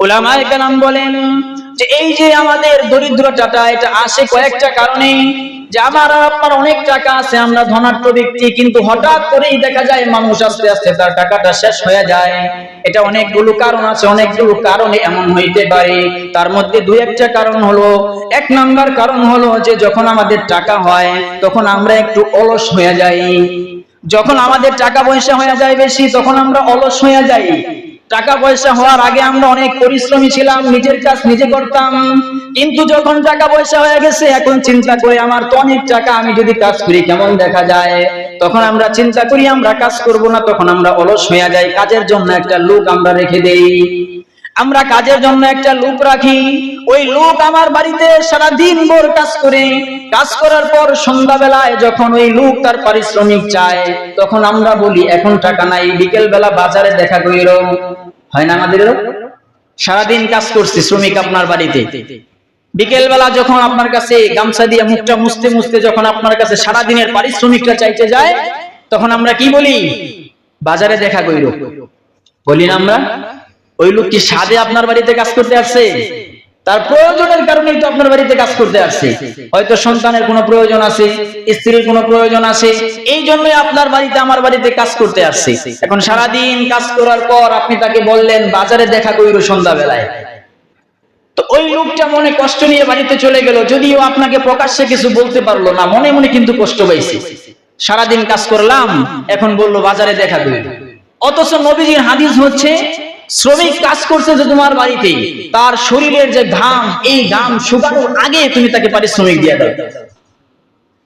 ওলামায়ে কেরাম বলেন যে এই যে আমাদের দরিদ্রতাটা, এটা আসে কয়েকটা কারণে যে আমার আপনার অনেক টাকা আছে, আমরা ধনাঢ্য ব্যক্তি, কিন্তু হঠাৎ করেই দেখা যায় মানুষ আস্তে আস্তে তার টাকাটা শেষ হয়ে যায়। এটা অনেকগুলো কারণ আছে, অনেকগুলো কারণে এমন হইতে পারে। তার মধ্যে দুই একটা কারণ হলো, এক নাম্বার কারণ হলো যে যখন আমাদের টাকা হয়, তখন আমরা একটু অলস হয়ে যাই। যখন আমাদের টাকা পয়সা হয়ে যায় বেশি, তখন আমরা অলস হয়ে যাই। টাকা পয়সা হওয়ার আগে আমরা অনেক পরিশ্রমী ছিলাম, নিজের কাজ নিজে করতাম। কিন্তু যখন টাকা পয়সা হয়ে গেছে, এখন চিন্তা করে আমার তো অনেক টাকা, আমি যদি কাজ করি কেমন দেখা যায়? তখন আমরা চিন্তা করি, আমরা কাজ করব না, তখন আমরা অলস হয়ে যাই। কাজের জন্য একটা লোক আমরা রেখে দেই। আমরা কাজের জন্য একটা লোক রাখি। ওই লোক আমার বাড়িতে সারা দিন ভোর কাজ করে। কাজ করার পর সন্ধ্যাবেলায় যখন ওই লোক তার পারিশ্রমিক চায়, তখন আমরা বলি, এখন টাকা নাই বিকেল বেলা বাজারে দেখা করিল হয় না আমাদের এরকম? সারাদিন কাজ করছি শ্রমিক আপনার বাড়িতে। বিকেল বেলা যখন আপনার কাছে গামছা দিয়ে মুখটা মুছতে মুছতে যখন আপনার কাছে সারা দিনের পারিশ্রমিকটা চাইতে যায়, তখন আমরা কি বলি? বাজারে দেখা করিল বলি না আমরা? ওই লোক কি সাদে আপনার বাড়িতে কাজ করতে আসছে? তার প্রয়োজনের কারণেই তো আপনার বাড়িতে কাজ করতে আসছে। হয়তো সন্তানের কোনো প্রয়োজন আছে, স্ত্রীর কোনো প্রয়োজন আছে, এই জন্যই আপনার বাড়িতে আমার বাড়িতে কাজ করতে আসছে। এখন সারাদিন কাজ করার পর আপনি তাকে বললেন, বাজারে দেখা করিল সন্ধ্যাবেলায়। তো ওই লোকটা মনে কষ্ট নিয়ে বাড়িতে চলে গেল, যদিও আপনাকে প্রকাশ্যে কিছু বলতে পারল না, মনে মনে কিন্তু কষ্ট পাইছে। সারাদিন কাজ করলাম, এখন বলল, বাজারে দেখা করিল অথচ নবীজির হাদিস হচ্ছে শ্রমিক কাজ করছে যে তোমার বাড়িতে, তার শরীরের যে ঘাম, এই ঘাম শুকানোর আগে তুমি তাকে পারিশ্রমিক দিয়ে দাও।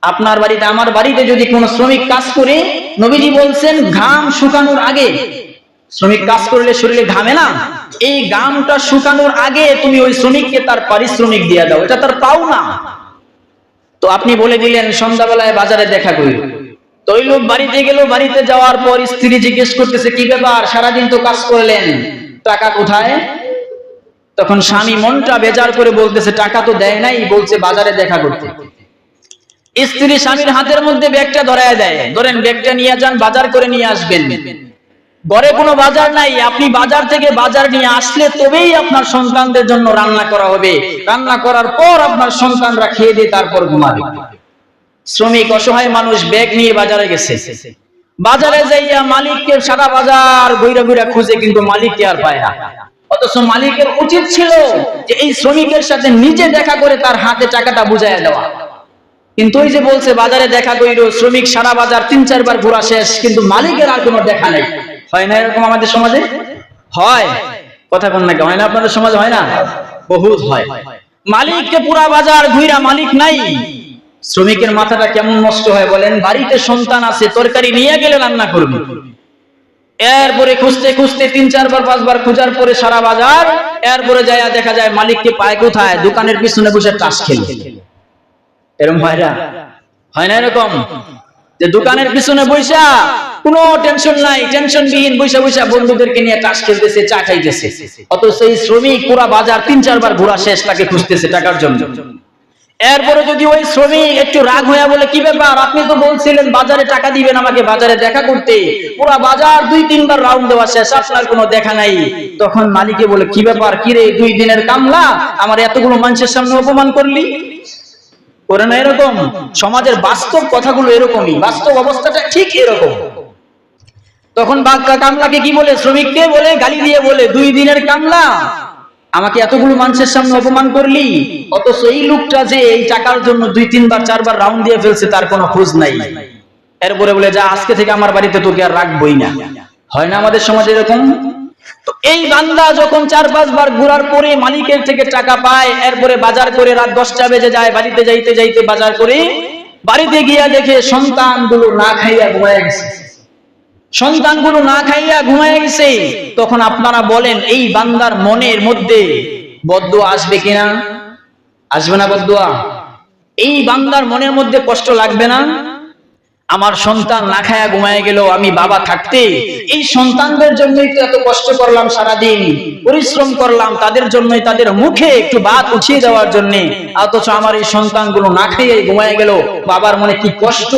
আপনার বাড়িতে, আমার বাড়িতে যদি কোনো শ্রমিক কাজ করে, নবীজি বলছেন ঘাম শুকানোর আগে, শ্রমিক কাজ করলে শরীরে ঘামে না, এই ঘামটা শুকানোর আগে তুমি ওই শ্রমিককে তার পারিশ্রমিক দিয়ে দাও। এটা তার পাও না তো আপনি বলে দিলেন, সন্ধ্যাবেলায় বাজারে দেখা করি। তো বাড়িতে গেল, বাড়িতে যাওয়ার পর স্ত্রী জিজ্ঞেস করতেছে, কি ব্যাপার? সারাদিন তো কাজ করলেন। টাকা কোথায়? তখন স্বামী মনটা বেজার করে বলতেছে, টাকা তো দেয় নাই। বলছে, বাজারে দেখা করতে। স্ত্রী স্বামীর হাতের মধ্যে ব্যাগটা ধরায় দেয়। ধরেন, ব্যাগটা নিয়ে যান, বাজার করে নিয়ে আসবেন। ঘরে কোনো বাজার নাই। আপনি বাজার থেকে বাজার নিয়ে আসলে তবেই আপনার সন্তানদের জন্য রান্না করা হবে। রান্না করার পর আপনার সন্তানরা খেয়ে দিয়ে তারপর ঘুমাবে। শ্রমিক, অসহায় মানুষ ব্যাগ নিয়ে বাজারে গেছে। বাজারে যাইয়া মালিককে সারা বাজার বইরা বইরা খুঁজে কিন্তু মালিককে আর পায় না। অথচ মালিকের উচিত ছিল যে এই শ্রমিকের সাথে নিজে দেখা করে তার হাতে টাকাটা বুঝাইয়া দেওয়া। কিন্তু ওই যে বলছে, বাজারে দেখা করিল, শ্রমিক সারা বাজার তিন চারবার ঘোরা শেষ, কিন্তু মালিকের আর কোনো দেখা নেই। হয় না এরকম আমাদের সমাজে? হয়। কথা কোন নাকি হয় না আপনাদের সমাজে? হয় না? বহুত হয়। মালিককে পুরা বাজার ঘুরা মালিক নাই। শ্রমিকের মাথাটা কেমন নষ্ট হয় বলেন? বাড়িতে সন্তান আছে, তরকারি নিয়ে গেলে রান্না করবে। এরপরে খুঁজতে খুঁজতে তিন, চারবার, পাঁচবার খোঁজার পরে সারা বাজার, এরপরে যায় দেখা যায় মালিককে পায় কোথায়? দোকানের পিছনে বসে টাস খেলে। এরকম হয় না? হয় না এরকম? যে দোকানের পিছনে বৈশা কোনো টেনশন নাই টেনশন বিহীন বৈশা বৈশা বন্ধুদেরকে নিয়ে টাস খেলতেছে, চা খাইতেছে। অত সেই শ্রমিক পুরা বাজার তিন, চারবার ঘোরা শেষ, তাকে খুঁজতেছে টাকার জন্য। এরপরে যদি ওই শ্রমিক একটু রাগ হয়ে বলে, কি ব্যাপার? আপনি তো বলছিলেন বাজারে টাকা দিবেন আমাকে বাজারে দেখা করতে। পুরা বাজার দুই তিনবার রাউন্ড দেওয়া শেষ, আপনার কোনো দেখা নাই। তখন মালিকে বলে, কি ব্যাপার? কি রে, দুই দিনের কামলা? আমার এতগুলো মানুষের সামনে অপমান করলি? করে না এরকম। সমাজের বাস্তব কথাগুলো এরকমই। বাস্তব অবস্থাটা ঠিক এরকম। তখন বাক্কা কামলাকে কি বলে? শ্রমিককে বলে, গালি দিয়ে বলে, দুই দিনের কামলা আমাকে এতগুলো মানুষের সামনে অপমান করলি? অথচ এই লোকটা যে এই টাকার জন্য দুই, তিনবার, চারবার রাউন্ড দিয়ে ফেলছে, তার কোনো খোঁজ নাই। এরপরে বলে, যা, আজকে থেকে আমার বাড়িতে তোকে আর রাখবই না। হয় না আমাদের সমাজে এরকম? তো এই বান্দা যখন চার, পাঁচবার ঘোরার পরে মালিকের থেকে টাকা পায়, এরপরে বাজার করে রাত দশটা বেজে যায়, বাড়িতে যাইতে যাইতে বাজার করে, বাড়িতে গিয়া দেখে সন্তানগুলো না খাইয়া ঘুমায় গেছে। সন্তানগুলো না খাইয়া ঘুমায় গেছে, তখন আপনারা বলেন, এই বান্দার মনের মধ্যে বদ্ধ আসবে কিনা? আসবে না বদুয়া এই বান্দার মনের মধ্যে কষ্ট লাগবে না? আমার সন্তান না খায়া ঘুমায় গেল আমি বাবা থাকতে, এই সন্তানদের জন্যই তো এত কষ্ট করলাম সারাদিন, পরিশ্রম করলাম, তাদের জন্যই তাদের মুখে একটু ভাত উঠিয়ে দেওয়ার জন্য, অথচ আমার এই সন্তানগুলো না খেয়ে ঘুমায় গেল বাবার মনে কি কষ্ট?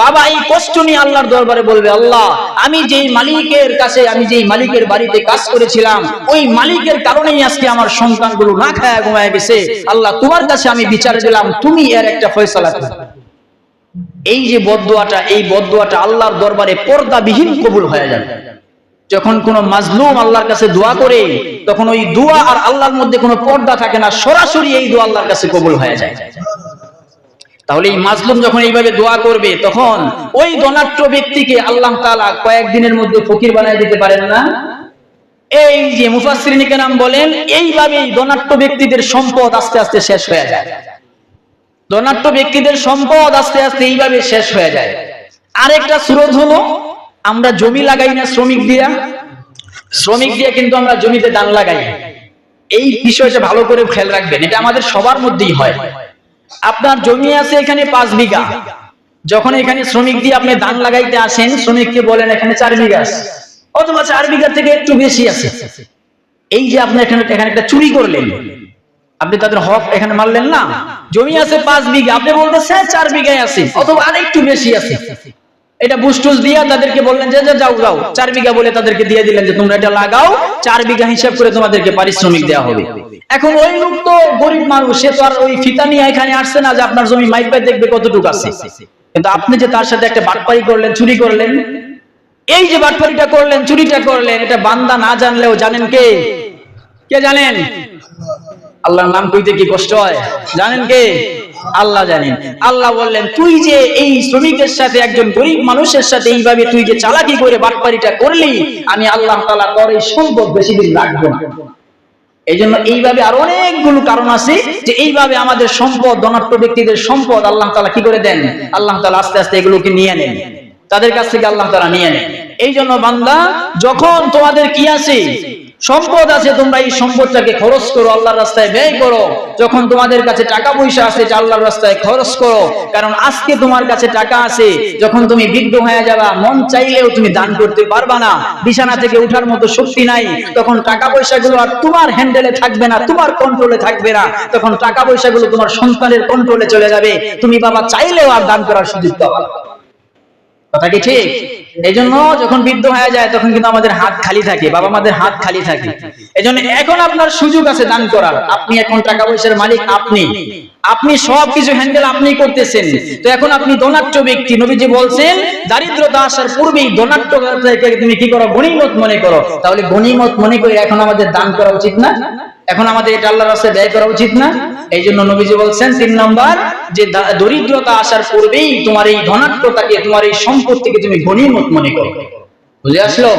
বাবা, এই কষ্ট নিয়ে আল্লাহর দরবারে বলবে, আল্লাহ, আমি যেই মালিকের কাছে, আমি যেই মালিকের বাড়িতে কাজ করেছিলাম, ওই মালিকের কারণেই আজকে আমার সন্তানগুলো না খায়া ঘুমায় গেছে। আল্লাহ, তোমার কাছে আমি বিচার দিলাম, তুমি এর একটা ফয়সালা করো। এই যে বদুয়াটা এই বদুয়াটা আল্লাহর দরবারে পর্দাবিহীন কবুল হয়ে যাবে। যখন কোন মাজলুম আল্লাহর কাছে দোয়া করে, তখন ওই দোয়া আর আল্লাহর মধ্যে কোনো পর্দা থাকে না, সরাসরি এই দোয়া আল্লাহর কাছে কবুল হয়ে যায়। তাহলে এই মাজলুম যখন এইভাবে দোয়া করবে, তখন ওই দনাট্য ব্যক্তিকে আল্লাহ তালা কয়েকদিনের মধ্যে ফকির বানায় দিতে পারেন না? এই যে মুফাসসিরিনে নাম বলেন, এইভাবেই দনাট্য ব্যক্তিদের সম্পদ আস্তে আস্তে শেষ হয়ে যায়। ধনাট্য ব্যক্তিদের সম্পদ আস্তে আস্তে এইভাবে শেষ হয়ে যায়। আরেকটা সুরত হলো, আমরা জমি লাগাই না শ্রমিক দিয়া। শ্রমিক দিয়ে কিন্তু আমরা জমিতে দান লাগাই। এই বিষয়টা ভালো করে খেয়াল রাখবেন, এটা আমাদের সবার মধ্যেই হয়। আপনার জমি আছে এখানে পাঁচ বিঘা। যখন এখানে শ্রমিক দিয়ে আপনি ধান লাগাইতে আসেন, শ্রমিককে বলেন, এখানে চার বিঘা আছে। অথবা চার বিঘা থেকে একটু বেশি আছে। এই যে আপনি এখানে এখানে একটা চুরি করলেন। আপনি তাদের হক এখানে মারলেন না? জমি আছে পাঁচ বিঘা, আপনি বলতেছেন চার বিঘায় আছে, অথবা আর একটু বেশি আছে। এটা বুস্টুস দিয়া তাদেরকে বললেন, যে যে, যাও যাও। চার বিঘা বলে তাদেরকে দিয়ে দিলেন যে, তোমরা এটা লাগাও, চার বিঘা হিসাব করে তোমাদেরকে পারিশ্রমিক দেওয়া হবে। এখন ওই লোক তো গরিব মানুষ, সে তো আর ওই ফিতা নিয়ে এখানে আসছে না যে, আপনার জমি মাইক পাই দেখবে কতটুকু আছে। কিন্তু আপনি যে তার সাথে একটা বাটপারি করলেন, চুরি করলেন, এই যে বাটপারিটা করলেন, চুরিটা করলেন, এটা বান্দা না জানলেও জানেন কে? কে জানেন? আল্লাহর নাম কইতে কি কষ্ট হয়? জানেন কে? আল্লাহ জানেন। আল্লাহ বললেন, তুই যে এই শ্রমিকের সাথে একজন গরিব মানুষের সাথে এইভাবে তুই যে চালাকি করে বাটপারিটা করলি, আমি আল্লাহ তাআলা তোর এই সম্পদ বেশি দিন রাখব না। এই জন্য এইভাবে আর অনেকগুলো কারণ আছে যে এইভাবে আমাদের সম্পদ ধনাত্ম ব্যক্তিদের সম্পদ আল্লাহ তালা কি করে দেন? আল্লাহ তালা আস্তে আস্তে এগুলোকে নিয়ে নেন। তাদের কাছ থেকে আল্লাহ তালা নিয়ে নেন। এই জন্য বান্দা, যখন তোমাদের কি আছে সম্পদ আছে, তোমরা এই সম্পদটাকে খরচ করো, আল্লাহর রাস্তায় ব্যয় করো। যখন তোমাদের কাছে টাকা পয়সা আছে আল্লাহর রাস্তায় খরচ করো। কারণ আজকে তোমার কাছে টাকা আছে, যখন তুমি বৃদ্ধ হয়ে যাবা, মন চাইলেও তুমি দান করতে পারবা না। বিছানা থেকে উঠার মতো শক্তি নাই। তখন টাকা পয়সাগুলো আর তোমার হ্যান্ডেলে থাকবে না, তোমার কন্ট্রোলে থাকবে না। তখন টাকা পয়সাগুলো তোমার সন্তানের কন্ট্রোলে চলে যাবে। তুমি বাবা চাইলেও আর দান করার সুযোগ পাবা না। কথা কি ঠিক? এই জন্য যখন বৃদ্ধ হয়ে যায়, তখন কিন্তু আমাদের হাত খালি থাকে, বাবা মাদের হাত খালি থাকে। এই জন্য এখন আপনার সুযোগ আছে দান করার। আপনি এখন টাকা পয়সার মালিক, আপনি। আপনি সব কিছু হ্যান্ডেল আপনি করতেছেন। তো এখন আপনি ধনাট্য ব্যক্তি। নবীজি বলছেন, দারিদ্রতা আসার পূর্বেই ধনাট্য তুমি কি করো? গণিমত মনে করো। তাহলে গণিমত মনে করে এখন আমাদের দান করা উচিত না? এখন আমাদের এটা আল্লাহর রাস্তায় ব্যয় করা উচিত না। এই জন্য নবীজি বলছেন, তিন নম্বর, যে দরিদ্রতা আসার পূর্বেই তোমার এই ধনাত্মতাকে তোমার এই সম্পত্তিকে তুমি গণিমত মনে করো। বুঝে আসলো?